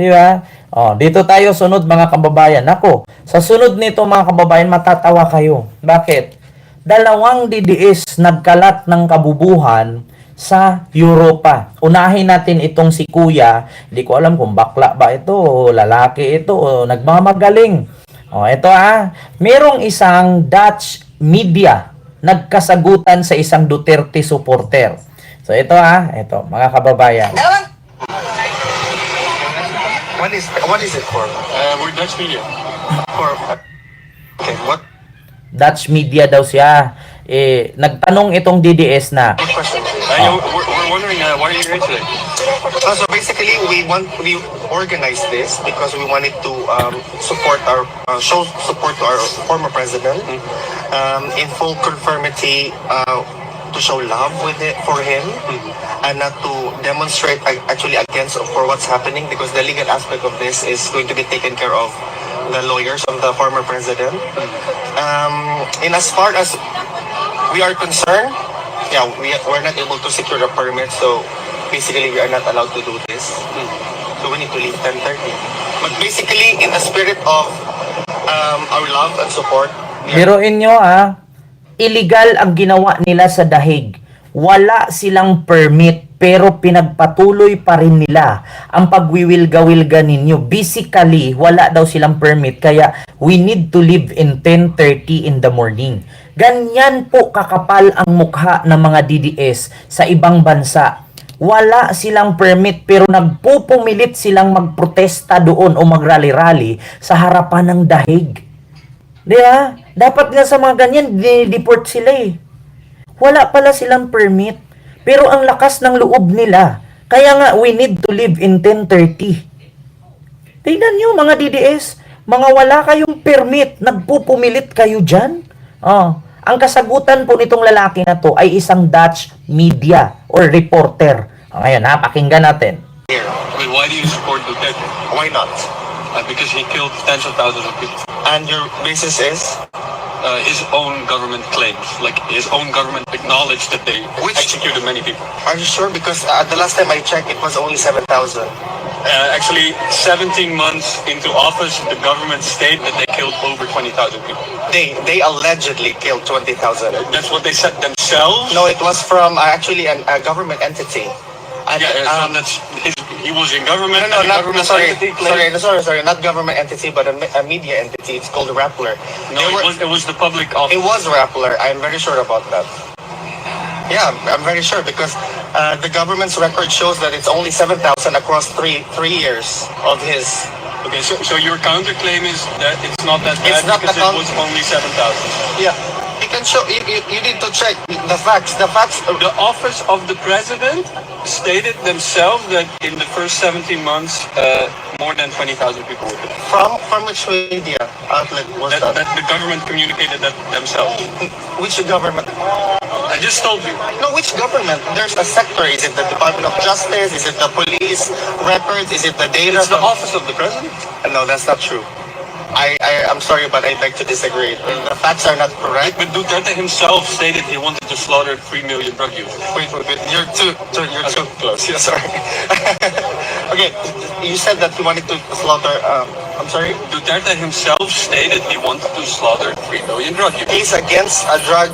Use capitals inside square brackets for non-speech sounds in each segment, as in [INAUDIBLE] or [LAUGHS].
Di ba? Oh, dito tayo sunod mga kababayan. Nako, sa sunod nito mga kababayan, matatawa kayo. Bakit? Dalawang DDS nagkalat ng kabubuhan sa Europa. Unahin natin itong si Kuya. Hindi ko alam kung bakla ba ito, o lalaki ito, o nagmamagaling. Oh, ito ah. Merong isang Dutch media nagkasagutan sa isang Duterte supporter. So ito ah, ito mga kababayan. What is what is it for? Uh, we're Dutch media. For okay, what Dutch media daw siya. Eh, nagtanong itong DDS na, what question? Uh, we're, we're wondering uh, why are you here today? Uh, so basically, we want we organized this because we wanted to um, support our uh, show support to our former president um, in full conformity uh, to show love with it for him and not to demonstrate ac- actually against for what's happening because the legal aspect of this is going to be taken care of the lawyers of the former president. Um, in as far as we are concerned, yeah, we we're not able to secure a permit, so basically we are not allowed to do this. So we need to leave 10:30. But basically, in the spirit of um, our love and support, biruin nyo ah, illegal ang ginawa nila sa dahig. Wala silang permit pero pinagpatuloy pa rin nila ang pagwiwilga-wilga ninyo. Basically, wala daw silang permit kaya we need to leave in 10.30 in the morning. Ganyan po kakapal ang mukha ng mga DDS sa ibang bansa. Wala silang permit pero nagpupumilit silang magprotesta doon o magrally-rally sa harapan ng dahig. Di ba? Dapat nga sa mga ganyan, deport sila eh. Wala pala silang permit. Pero ang lakas ng loob nila. Kaya nga, we need to live in 1030. Tingnan nyo mga DDS, mga wala kayong permit, nagpupumilit kayo dyan. Oh, ang kasagutan po nitong lalaki na to ay isang Dutch media or reporter. Oh, ngayon ha, pakinggan natin. Wait, why do you support Duterte? Why not? Uh, because he killed tens of thousands of people. And your basis is Uh, his own government claims, like his own government acknowledged that they Which- executed many people. Are you sure? Because uh, the last time I checked, it was only 7,000. Uh, actually, 17 months into office, the government stated that they killed over 20,000 people. They they allegedly killed 20,000. That's what they said themselves. No, it was from uh, actually an, a government entity. Yeah, um, that's he was in government. no, no, not, government sorry, entity sorry, no, sorry, sorry, not government entity, but a, a media entity. It's called Rappler. No, it were- was, it was the public office. It was Rappler. I'm very sure about that. Yeah, I'm very sure because uh, the government's record shows that it's only 7,000 across three three years of his. Okay, so, so your counterclaim is that it's not that bad It's not because it was only 7,000. Yeah, can show. You, you, you need to check the facts. The facts. The office of the president stated themselves that in the first 17 months, uh, more than 20,000 people were killed. From from which media outlet was That, that? that the government communicated that themselves. Which government? I just told you. No, which government? There's a sector. Is it the Department of Justice? Is it the police records? Is it the data? It's the office of the president. No, that's not true. I, I I'm sorry, but I beg to disagree. The facts are not correct. But Duterte himself stated he wanted to slaughter 3 million drug users. Wait, wait, wait. You're too, too you're too close. Yeah, sorry. [LAUGHS] okay, you said that you wanted to slaughter. Um, I'm sorry. Duterte himself stated he wanted to slaughter 3 million drug users. Case against a drug.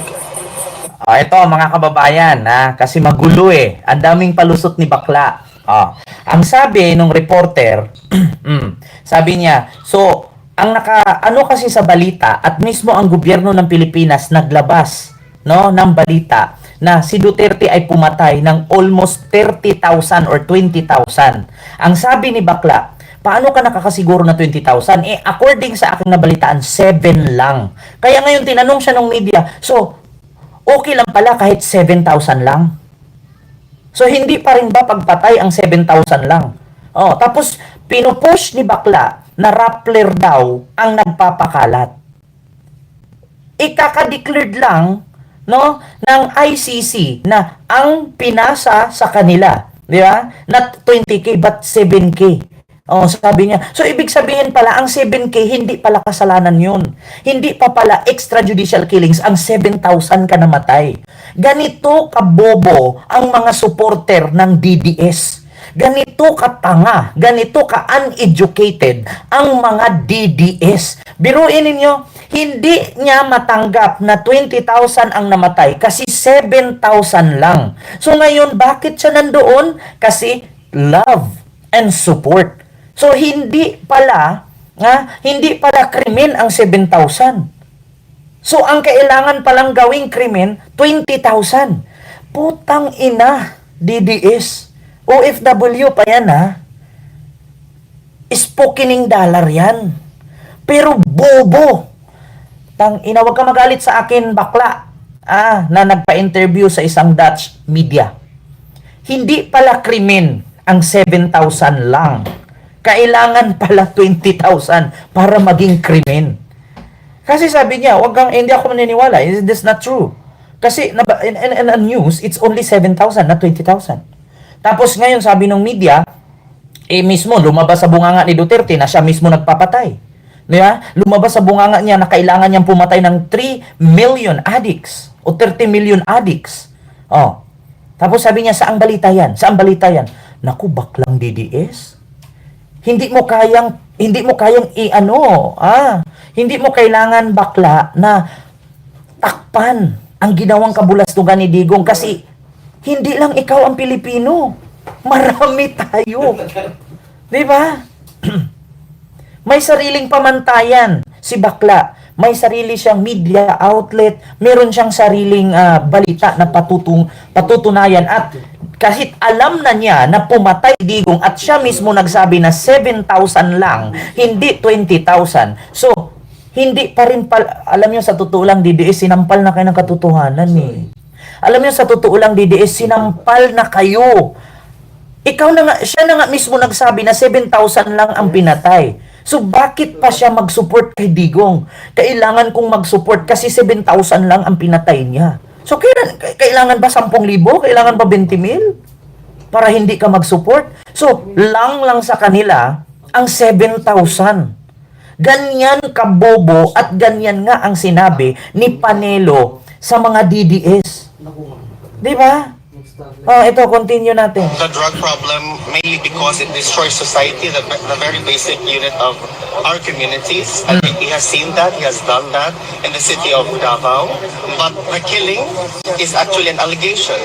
Ah, ito mga kababayan, ha, kasi magulo eh. Ang daming palusot ni bakla. Ah, ang sabi nung reporter, [CLEARS THROAT] mm, sabi niya, so ang naka ano kasi sa balita at mismo ang gobyerno ng Pilipinas naglabas no ng balita na si Duterte ay pumatay ng almost 30,000 or 20,000. Ang sabi ni bakla, paano ka nakakasiguro na 20,000? Eh, according sa aking nabalitaan, 7 lang. Kaya ngayon tinanong siya ng media, so, okay lang pala kahit 7,000 lang. So, hindi pa rin ba pagpatay ang 7,000 lang? Oh, tapos, pinupush ni Bakla na Rappler daw ang nagpapakalat. Ikaka-declared lang no ng ICC na ang pinasa sa kanila, di ba? Not 20k but 7k. Oh, sabi niya. So ibig sabihin pala ang 7k hindi pala kasalanan 'yun. Hindi pa pala extrajudicial killings ang 7,000 ka namatay. Ganito kabobo ang mga supporter ng DDS. Ganito katanga, ganito ka uneducated ang mga DDS. Biruin ninyo, hindi niya matanggap na 20,000 ang namatay kasi 7,000 lang. So ngayon, bakit siya nandoon? Kasi love and support. So hindi pala, nga, hindi pala krimen ang 7,000. So, ang kailangan palang gawing krimen, 20,000. Putang ina, DDS. OFW pa yan, ha? Spokening dollar yan. Pero bobo. Tang ina, wag ka magalit sa akin, bakla. Ah, na nagpa-interview sa isang Dutch media. Hindi pala krimen ang 7,000 lang. Kailangan pala 20,000 para maging krimen. Kasi sabi niya, wag kang, hindi ako maniniwala. Is this not true? Kasi in, in, in a news, it's only 7,000, not 20,000. Tapos ngayon, sabi ng media, eh mismo, lumabas sa bunganga ni Duterte na siya mismo nagpapatay. Di ba? Lumabas sa bunganga niya na kailangan niyang pumatay ng 3 million addicts o 30 million addicts. Oh. Tapos sabi niya, saang balita yan? Saang balita yan? Naku, baklang DDS. Hindi mo kayang hindi mo kayang i-ano, ah, hindi mo kailangan bakla na takpan ang ginawang kabulastugan ni Digong kasi hindi lang ikaw ang Pilipino. Marami tayo. 'Di ba? [CLEARS THROAT] May sariling pamantayan si Bakla. May sarili siyang media outlet, meron siyang sariling ah, balita na patutung patutunayan at kahit alam na niya na pumatay Digong at siya mismo nagsabi na 7,000 lang, hindi 20,000. So, hindi pa rin pal alam niyo sa totoo lang DDS sinampal na kayo ng katotohanan eh. Alam niyo sa totoo lang DDS sinampal na kayo. Ikaw na nga, siya na nga mismo nagsabi na 7,000 lang ang pinatay. So bakit pa siya mag-support kay Digong? Kailangan kong mag-support kasi 7,000 lang ang pinatay niya. So kailan, kailangan ba 10,000? Kailangan ba 20 mil? Para hindi ka mag-support? So lang lang sa kanila ang 7,000. Ganyan kabobo at ganyan nga ang sinabi ni Panelo sa mga DDS. Di ba? Oh, ito, continue natin. the drug problem mainly because it destroys society, the, the very basic unit of our communities. I think he has seen that, he has done that in the city of Davao. But the killing is actually an allegation.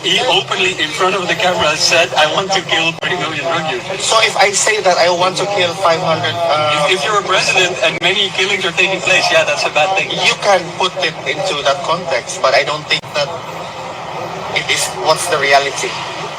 He openly, in front of the camera, said, I want to kill 30 million drug users. So if I say that I want to kill 500, uh, If you're a president and many killings are taking place, yeah, that's a bad thing. you can put it into that context, but I don't think that it is what's the reality.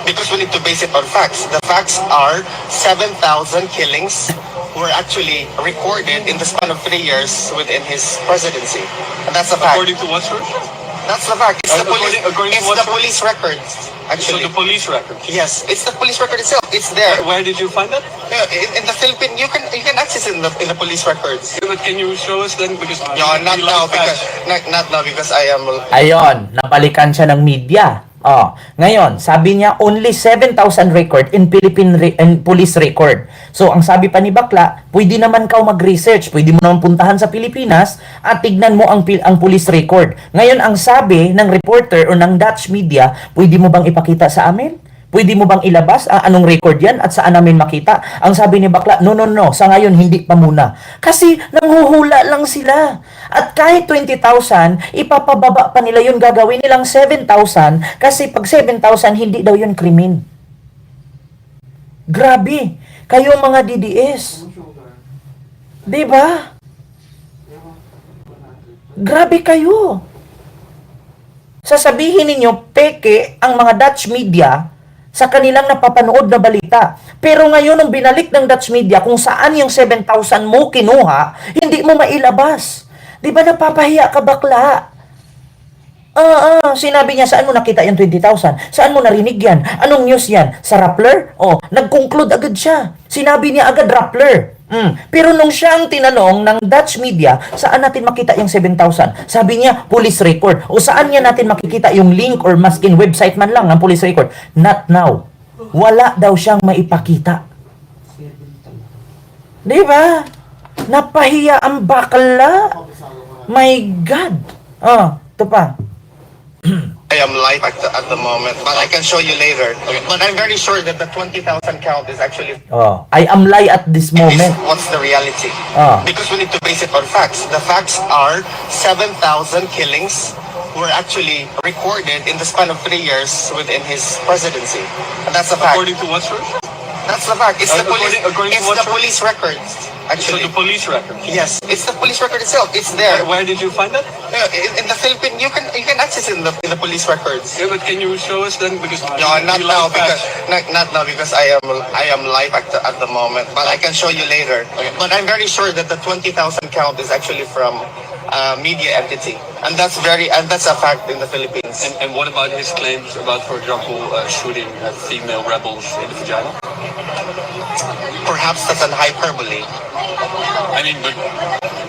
Because we need to base it on facts. The facts are 7,000 killings were actually recorded in the span of three years within his presidency. And that's a fact. According to what source? That's the fact. It's the police, according- to it's what the source? police records, So actually. the police record. Yes, it's the police record itself. It's there. Where did you find that? Yeah, In, in the Philippines, you can you can access it in the in the police records. Yeah, but can you show us then? Because No, not now because not, not now because I am Ayon, napalikan siya ng media. Oh, ngayon, sabi niya only 7,000 record in Philippine re- in police record. So, ang sabi pa ni Bakla, pwede naman kau mag-research, pwede mo naman puntahan sa Pilipinas at tignan mo ang ang police record. Ngayon, ang sabi ng reporter o ng Dutch media, pwede mo bang ipakita sa amin? Pwede mo bang ilabas ah, anong record yan at saan namin makita? Ang sabi ni Bakla, no, no, no, sa ngayon hindi pa muna. Kasi nanghuhula lang sila. At kahit 20,000, ipapababa pa nila yun, gagawin nilang 7,000 kasi pag 7,000, hindi daw yun krimen. Grabe, kayo mga DDS. 'Di ba? Grabe kayo. Sasabihin ninyo, peke ang mga Dutch media sa kanilang napapanood na balita. Pero ngayon, nung binalik ng Dutch media kung saan yung 7,000 mo kinuha, hindi mo mailabas. Di ba napapahiya ka bakla? Ah, ah, sinabi niya, saan mo nakita yung 20,000? Saan mo narinig yan? Anong news yan? Sa Rappler? Oh, nag-conclude agad siya. Sinabi niya agad Rappler. Mm. Pero nung siya ang tinanong ng Dutch media, saan natin makita yung 7,000? Sabi niya, police record. O saan niya natin makikita yung link or maskin website man lang ng police record? Not now. Wala daw siyang maipakita. Di ba? Napahiya ang bakla. My God. Oh, ito pa. [CLEARS THROAT] I am live at the, at the moment, but I can show you later. But I'm very sure that the 20,000 count is actually Oh, I am lie at this is moment. what's the reality. Ah. Because we need to base it on facts. The facts are 7,000 killings were actually recorded in the span of three years within his presidency. And that's a fact. According to what source? That's the fact. It's the Uh, police. according- according to It's what the source? police records. So the police record. yes, it's the police record itself. It's there. Where did you find that? In, in the Philippines, you can you can access it in the in the police records. Yeah, but can you show us then? Because No, not now because not, not now because I am I am live at the, at the moment, but I can show you later. But I'm very sure that the 20,000 count is actually from uh, media entity, and that's very and that's a fact in the Philippines. And, and what about his claims about, for example, uh, shooting uh, female rebels in the vagina? Perhaps that's an hyperbole. I mean, but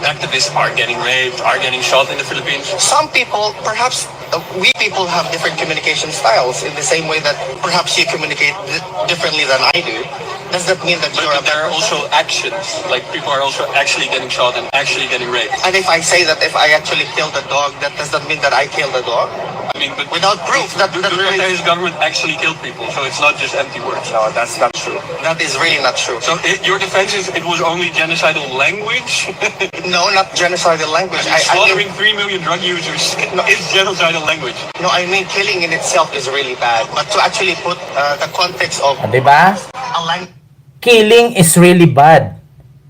activists are getting raped, are getting shot in the Philippines. Some people, perhaps uh, we people have different communication styles in the same way that perhaps you communicate di- differently than I do. Does that mean that But, you're a but there are also actions, like people are also actually getting shot and actually getting raped. And if I say that if I actually killed the dog, that does that mean that I killed the dog? I mean, but Without proof, that, that really... Duterte's government actually killed people, so it's not just empty words. No, that's not true. That is really not true. So it, your defense is it was only genocidal language? [LAUGHS] No, not genocidal language. I, I Slaughtering mean, three million drug users is genocidal language. no, I mean killing in itself is really bad. But to actually put uh, the context of Ah, 'Di ba? a language Killing is really bad.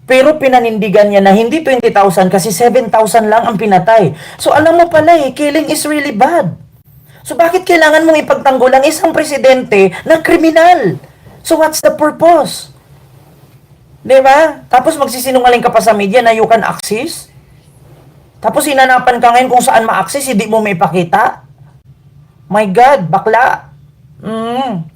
Pero pinanindigan niya na hindi 20,000 kasi 7,000 lang ang pinatay. So alam mo pala eh, killing is really bad. So bakit kailangan mong ipagtanggol ang isang presidente ng kriminal? So what's the purpose? 'Di ba? Tapos magsisinungaling ka pa sa media na you can access? Tapos hinanapan ka ngayon kung saan ma-access, hindi mo may pakita? My God, bakla. Mm.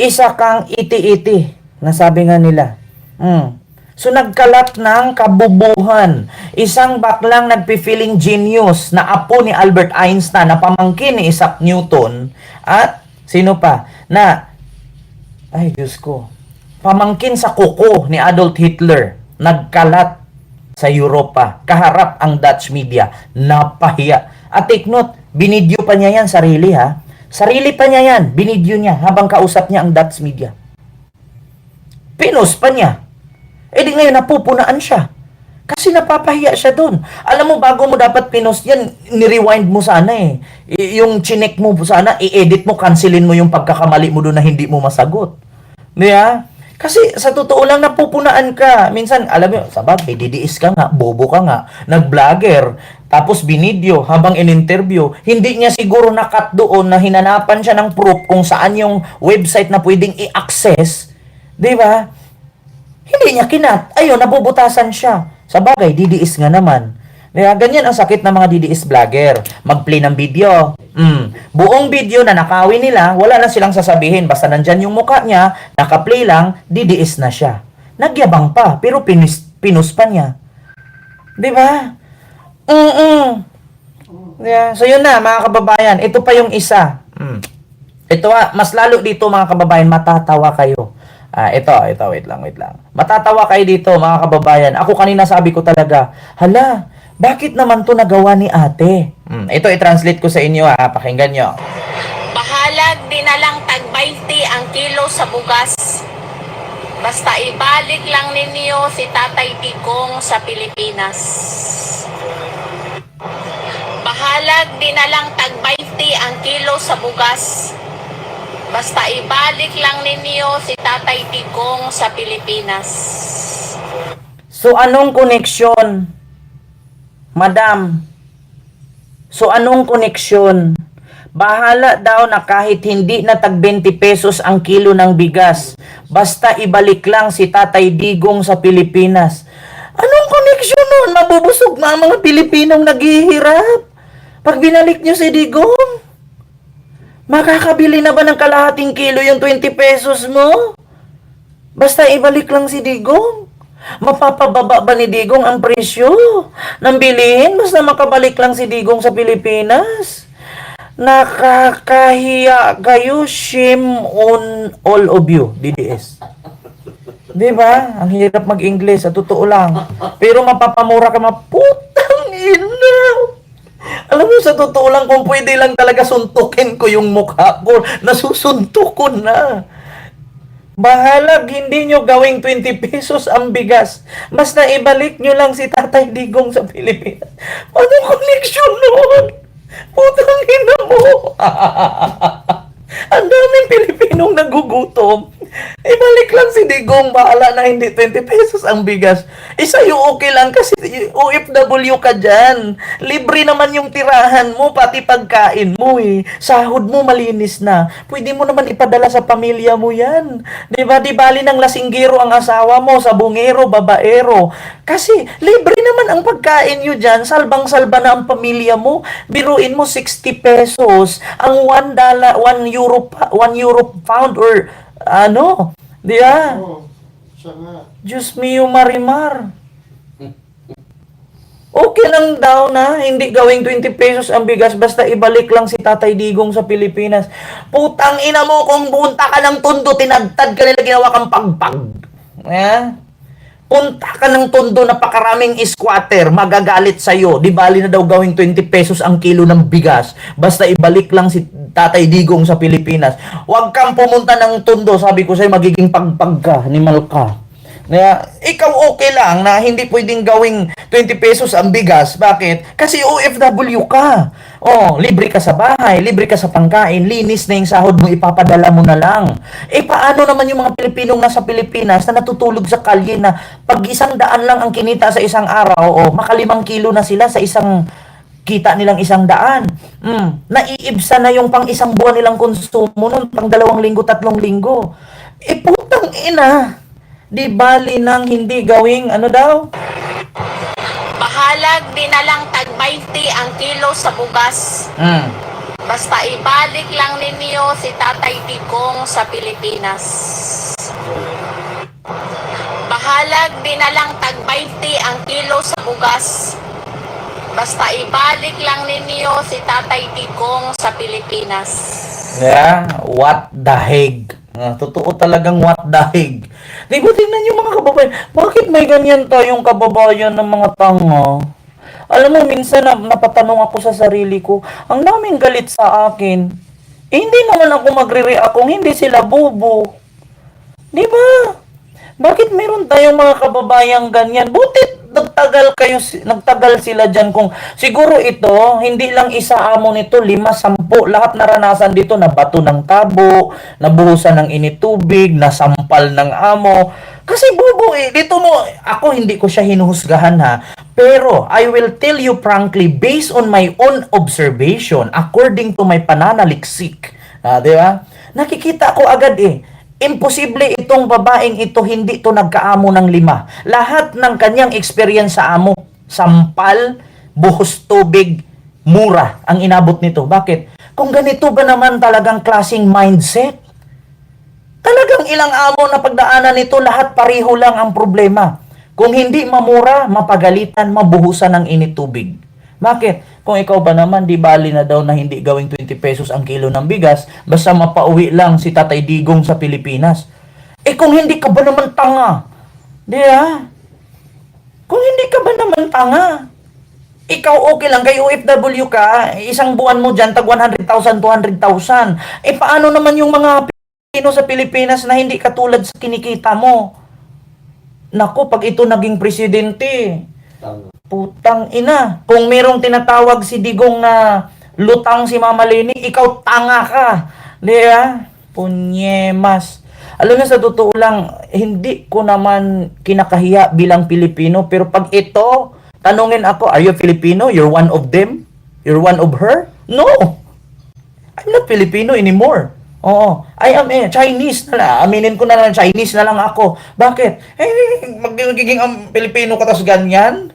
Isa kang iti-iti, nasabi nga nila. Mm. So nagkalat ng kabubuhan. Isang baklang nagpi-feeling genius na apo ni Albert Einstein na pamangkin ni Isaac Newton at sino pa? Na ay Diyos ko. Pamangkin sa kuko ni Adolf Hitler. Nagkalat sa Europa. Kaharap ang Dutch media. Napahiya. At take note binidyo pa niya yan sarili ha? Sarili pa niya yan. Binidyo niya habang kausap niya ang Dutch media. Pinos pa niya eh di ngayon napupunaan siya kasi napapahiya siya doon. Alam mo, bago mo dapat pinost yan, ni-rewind mo sana eh. Yung chinek mo sana, i-edit mo, cancelin mo yung pagkakamali mo doon na hindi mo masagot. Di? Kasi sa totoo lang napupunaan ka. Minsan, alam mo, sabag, may didiis ka nga, bobo ka nga, nag-vlogger, tapos binidyo habang in-interview. Hindi niya siguro nakat doon na hinanapan siya ng proof kung saan yung website na pwedeng i-access. Di ba? Hindi niya kinat. Ayun, nabubutasan siya. Sa bagay, didiis nga naman. Kaya ganyan ang sakit ng mga didiis vlogger. Mag-play ng video. Mm. Buong video na nakawin nila, wala na silang sasabihin. Basta nandyan yung muka niya, nakaplay lang, didiis na siya. Nagyabang pa, pero pinis, pinus pa niya. Di ba? Mm-mm. Yeah. So yun na, mga kababayan. Ito pa yung isa. Mm. Ito ah, mas lalo dito mga kababayan, matatawa kayo. Ah, ito, ito, wait lang, wait lang. Matatawa kayo dito mga kababayan. Ako kanina sabi ko talaga, hala, bakit naman to nagawa ni ate? Hmm, ito i-translate ko sa inyo ha, pakinggan nyo. Bahalag di na lang tag 20 ang kilo sa bugas. Basta ibalik lang ninyo si Tatay Tigong sa Pilipinas. Bahalag di na lang tag 20 ang kilo sa bugas. Basta ibalik lang ninyo si Tatay Tigong sa Pilipinas. So anong koneksyon? Madam, so anong koneksyon? Bahala daw na kahit hindi na tag 20 pesos ang kilo ng bigas, basta ibalik lang si Tatay Digong sa Pilipinas. Anong koneksyon nun? Mabubusog na ang mga Pilipinong naghihirap. Pag binalik nyo si Digong, makakabili na ba ng kalahating kilo yung 20 pesos mo? Basta ibalik lang si Digong. Mapapababa ba ni Digong ang presyo ng bilihin basta makabalik lang si Digong sa Pilipinas? Nakakahiya kayo, shame on all of you, DDS. Di ba? Ang hirap mag-English, sa totoo lang. Pero mapapamura ka, maputang mo, sa totoo lang, kung pwede lang talaga suntukin ko yung mukha ko, nasusuntok ko na. Bahalag, hindi nyo gawing 20 pesos ang bigas. Basta ibalik nyo lang si Tatay Digong sa Pilipinas. Ano connection nun? Putang ina mo. [LAUGHS] ang daming Pilipinong nagugutom. Ibalik lang si Digong, bahala na hindi 20 pesos ang bigas. Eh sa'yo okay lang kasi OFW ka dyan. Libre naman yung tirahan mo, pati pagkain mo eh. Sahod mo malinis na. Pwede mo naman ipadala sa pamilya mo yan. Di ba? Di bali ng lasinggero ang asawa mo, sa bungero, babaero. Kasi libre naman ang pagkain nyo dyan. Salbang-salba na ang pamilya mo. Biruin mo 60 pesos. Ang 1 dollar, 1 euro, pa- 1 euro pound or ano? Di ba? Oo, siya nga. Diyos mio marimar. Okay lang daw na hindi gawing 20 pesos ang bigas basta ibalik lang si Tatay Digong sa Pilipinas. Putang ina mo kung bunta ka ng tundo, tinagtad ka nila ginawa kang pagpag. Eh? Punta ka ng tondo, napakaraming squatter, magagalit sa'yo. Di bali na daw gawing 20 pesos ang kilo ng bigas. Basta ibalik lang si Tatay Digong sa Pilipinas. Huwag kang pumunta ng tondo, sabi ko sa'yo, magiging pagpag ka, animal ka. Kaya, ikaw okay lang na hindi pwedeng gawing 20 pesos ang bigas. Bakit? Kasi OFW ka. Oh, libre ka sa bahay, libre ka sa pangkain, linis na yung sahod mo, ipapadala mo na lang. Eh, paano naman yung mga Pilipinong nasa Pilipinas na natutulog sa kalye na pag isang daan lang ang kinita sa isang araw, o makalimang kilo na sila sa isang kita nilang isang daan. Mm, naiibsa na yung pang isang buwan nilang konsumo nun, pang dalawang linggo, tatlong linggo. Eh, putang ina. Di bali nang hindi gawing, ano daw? Bahalag di na lang tag 20 ang kilo sa bugas. Mm. Basta ibalik lang ninyo si Tatay Digong sa Pilipinas. Bahalag di na lang tag 20 ang kilo sa bugas. Basta ibalik lang ninyo si Tatay Digong sa Pilipinas. Yeah, what the heck? Ah, totoo talagang what the heck. Di ba tingnan yung mga kababayan? Bakit may ganyan tayong kababayan ng mga tanga? Alam mo, minsan na, napatanong ako sa sarili ko, ang daming galit sa akin. Eh, hindi naman ako magre-react kung hindi sila bobo. Di ba? Bakit meron tayong mga kababayang ganyan? Butit nagtagal kayo, nagtagal sila dyan kung siguro ito, hindi lang isa amo nito, lima, sampu, lahat naranasan dito na bato ng tabo, nabuhusan ng init tubig, nasampal ng amo. Kasi bubo eh, dito mo, ako hindi ko siya hinuhusgahan ha, pero I will tell you frankly, based on my own observation, according to my pananaliksik, ah, di ba? Nakikita ko agad eh, Imposible itong babaeng ito hindi to nagkaamo ng lima. Lahat ng kanyang experience sa amo, sampal, buhos tubig, mura ang inabot nito. Bakit? Kung ganito ba naman talagang klasing mindset? Talagang ilang amo na pagdaanan nito, lahat pareho lang ang problema. Kung hindi mamura, mapagalitan, mabuhusan ng init tubig. Bakit? Kung ikaw ba naman, di bali na daw na hindi gawing 20 pesos ang kilo ng bigas, basta mapauwi lang si Tatay Digong sa Pilipinas. Eh kung hindi ka ba naman tanga? Di ba? Kung hindi ka ba naman tanga? Ikaw okay lang, kay OFW ka, isang buwan mo dyan, tag 100,000, 200,000. Eh paano naman yung mga Pilipino sa Pilipinas na hindi katulad sa kinikita mo? Nako, pag ito naging presidente, Putang ina. Kung merong tinatawag si Digong na lutang si Mama Leni, ikaw tanga ka. Di ba? Punyemas. Alam mo sa totoo lang, hindi ko naman kinakahiya bilang Pilipino. Pero pag ito, tanungin ako, are you Filipino? You're one of them? You're one of her? No! I'm not Filipino anymore. Oo. I am eh, Chinese na lang. Aminin ko na lang, Chinese na lang ako. Bakit? Eh, magiging ang Pilipino ka tas ganyan?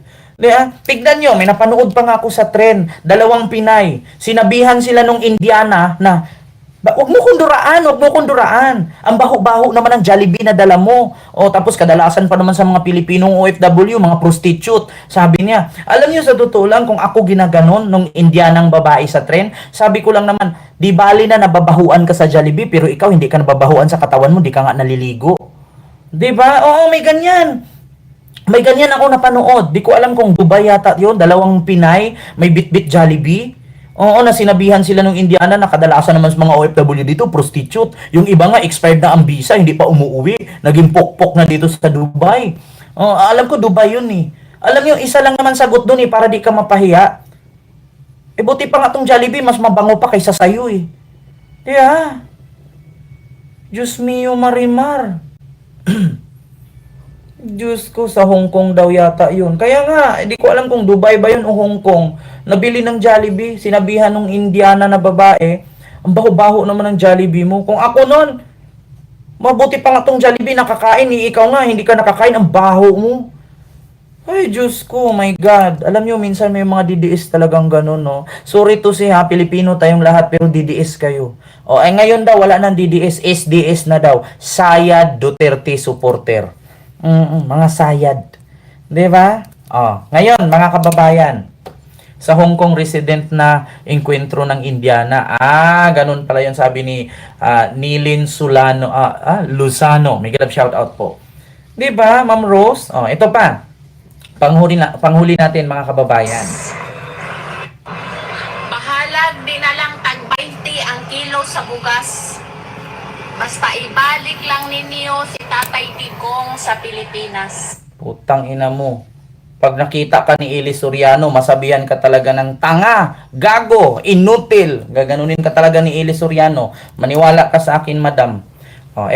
Tignan nyo, may napanood pa nga ako sa trend. Dalawang Pinay. Sinabihan sila nung Indiana na, ba, wag mo kunduraan, wag mo kunduraan. Ang baho-baho naman ng Jollibee na dala mo. O tapos kadalasan pa naman sa mga Pilipinong OFW, mga prostitute. Sabi niya, alam niyo sa totoo lang kung ako ginaganon nung Indianang babae sa trend, sabi ko lang naman, di bali na nababahuan ka sa Jollibee pero ikaw hindi ka nababahuan sa katawan mo, di ka nga naliligo. Di ba? Oo, may ganyan. May ganyan ako napanood. Di ko alam kung Dubai yata yun. Dalawang Pinay, may bit-bit Jollibee. Oo, na sinabihan sila ng Indiana na kadalasan naman sa mga OFW dito, prostitute. Yung iba nga, expired na ang visa, hindi pa umuwi. Naging pokpok na dito sa Dubai. Oh, alam ko, Dubai yun eh. Alam niyo, isa lang naman sagot doon eh, para di ka mapahiya. Eh, buti pa nga tong Jollibee, mas mabango pa kaysa sayo eh. Yeah. Diyos mio, Marimar. [CLEARS THROAT] Diyos ko, sa Hong Kong daw yata yun. Kaya nga, hindi ko alam kung Dubai ba yun o Hong Kong. Nabili ng Jollibee, sinabihan ng Indiana na babae, ang baho-baho naman ng Jollibee mo. Kung ako nun, mabuti pa nga tong Jollibee nakakain, eh, ikaw nga, hindi ka nakakain, ang baho mo. Ay, Diyos ko, my God. Alam nyo, minsan may mga DDS talagang ganun, no? Sorry to say, ha, Pilipino tayong lahat, pero DDS kayo. O, eh, ngayon daw, wala nang DDS, SDS na daw. Sayad Duterte supporter. Mm, mga sayad. Di ba? O, ngayon, mga kababayan, sa Hong Kong resident na enkwentro ng Indiana. Ah, ganun pala yun sabi ni ah, Nilin Sulano, ah, ah, Luzano. May grab shout out po. 'Di ba, Ma'am Rose? Oh, ito pa. Panghuli na panghuli natin mga kababayan. Bahalag din na lang tag 20 ang kilo sa bugas. Basta ibalik lang ninyo si Tatay Tigong sa Pilipinas. Putang ina mo. Pag nakita ka ni Eli Soriano, masabihan ka talaga ng tanga, gago, inutil. Gaganunin ka talaga ni Eli Soriano. Maniwala ka sa akin, madam. Oh,